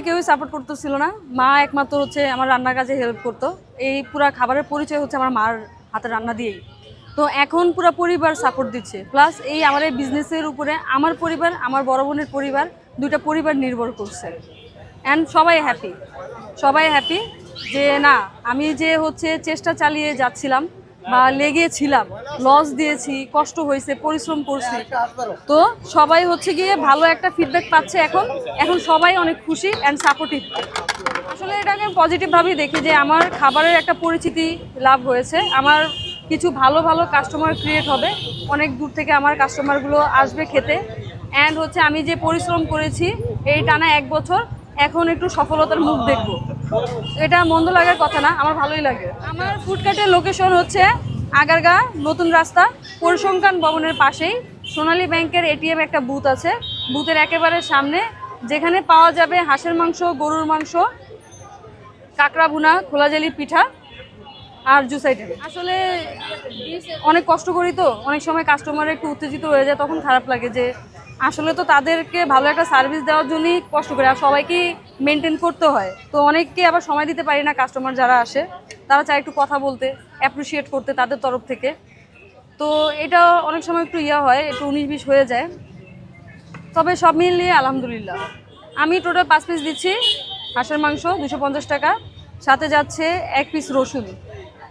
ফ্যামিলির কেউই সাপোর্ট করতেছিল না। মা একমাত্র হচ্ছে আমার রান্নার কাজে হেল্প করতো। এই পুরা খাবারের পরিচয় হচ্ছে আমার মার হাতে রান্না দিয়েই। তো এখন পুরো পরিবার সাপোর্ট দিচ্ছে। প্লাস এই আমার এই বিজনেসের উপরে আমার পরিবার, আমার বড় বোনের পরিবার দুইটা পরিবার নির্ভর করছে। অ্যান্ড সবাই হ্যাপি সবাই হ্যাপি যে না, আমি যে হচ্ছে চেষ্টা চালিয়ে যাচ্ছিলাম বা লেগেছিলাম লস দিয়েছি, কষ্ট হয়েছে, পরিশ্রম করছি। তো সবাই হচ্ছে গিয়ে ভালো একটা ফিডব্যাক পাচ্ছে এখন। এখন সবাই অনেক খুশি অ্যান্ড সাপোর্টিভ আসলে এটাকে পজিটিভভাবেই দেখি যে আমার খাবারের একটা পরিচিতি লাভ হয়েছে। আমার কিছু ভালো ভালো কাস্টমার ক্রিয়েট হবে। অনেক দূর থেকে আমার কাস্টমারগুলো আসবে খেতে। অ্যান্ড হচ্ছে আমি যে পরিশ্রম করেছি, এই টানা এক বছর, এখন একটু সফলতার মুখ দেখব। এটা মন্দ লাগার কথা না আমার ভালোই লাগে। আমার ফুডকার্টের লোকেশন হচ্ছে আগারগা নতুন রাস্তা পরিসংখ্যান ভবনের পাশেই। সোনালী ব্যাংকের এটিএম একটা বুথ আছে। বুথের একেবারে সামনে যেখানে পাওয়া যাবে হাঁসের মাংস গরুর মাংস কাঁকড়া ভুনা খোলাজালি পিঠা আর জুস আইটেম আসলে অনেক কষ্ট করি তো অনেক সময় কাস্টমার একটু উত্তেজিত হয়ে যায় তখন খারাপ লাগে যে আসলে তো তাদেরকে ভালো একটা সার্ভিস দেওয়ার জন্যই কষ্ট করে, আর সবাইকেই মেনটেন করতে হয়। তো অনেককে আবার সময় দিতে পারি না কাস্টমার যারা আসে, তারা চায় একটু কথা বলতে অ্যাপ্রিসিয়েট করতে তাদের তরফ থেকে। তো এটা অনেক সময় একটু ইয়া হয়, একটু উনিশ বিশ হয়ে যায়। তবে সব মিলিয়ে আলহামদুলিল্লাহ। আমি টোটাল পাঁচ পিস দিচ্ছি, হাঁসের মাংস দুশো টাকা, সাথে যাচ্ছে এক পিস রসুন।